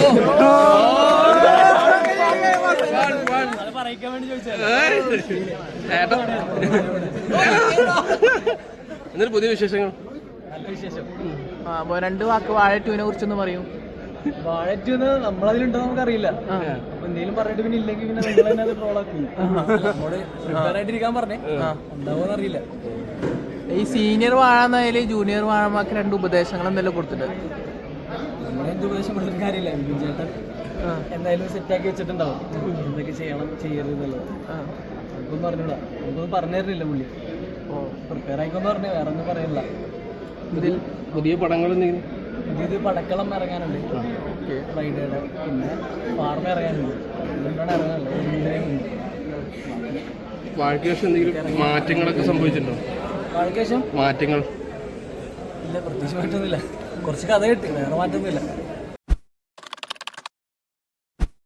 എന്നിട്ട് പുതിയ വിശേഷങ്ങൾ? രണ്ട് വാക്ക് വാഴ കുറിച്ചൊന്നും പറയൂ. വാഴറ്റൂന്ന് നമ്മളതിലുണ്ടോ നമുക്ക് അറിയില്ല എന്തെങ്കിലും പറഞ്ഞിട്ട് പിന്നെ ഇല്ലെങ്കിൽ പിന്നെ നിങ്ങൾ തന്നെ അത് ട്രോളാക്കും നമ്മോട് പ്രിപ്പയർ ആയിട്ടിരിക്കാൻ പറഞ്ഞേ. ഉണ്ടാവുമെന്ന് അറിയില്ല. ഈ സീനിയർ വാഴ എന്നായാലും ജൂനിയർ വാഴമാർക്ക് രണ്ട് ഉപദേശങ്ങൾ എന്തെല്ലാം കൊടുത്തിട്ടുണ്ട്. നമ്മളെ എന്ത് ഉപദേശം കൊണ്ടിട്ട് കാര്യമില്ല. വിപിൻ ചേട്ടൻ എന്തായാലും സെറ്റാക്കി വെച്ചിട്ടുണ്ടാവും. എന്തൊക്കെ ചെയ്യണം ചെയ്യരുത് എന്നുള്ളത്. നമുക്കൊന്നും പറഞ്ഞൂടാ നമുക്കൊന്നും പറഞ്ഞു തരുന്നില്ല പുള്ളി. പ്രിപ്പയർ ആയിക്കൊന്ന് പറഞ്ഞു വേറെ ഒന്നും പറയില്ല ഇതിൽ പുതിയ പടങ്ങൾ എന്തെങ്കിലും? ഇത് പടക്കളം ഇറങ്ങാനുണ്ട്. ഫ്രൈഡേയുടെ പിന്നെ ഫാർമ ഇറങ്ങാനുണ്ട്. മുന്നേ. വാഴയ്ക്ക് ശേഷം എന്തെങ്കിലും മാറ്റങ്ങളൊക്കെ സംഭവിച്ചിട്ടുണ്ടോ? വാഴക്കേശം മാറ്റങ്ങൾ. ഇല്ല പ്രത്യേകിച്ച് മാറ്റമൊന്നുമില്ല. കുറച്ച് കഥ കിട്ടി വേറെ മാറ്റമൊന്നുമില്ല.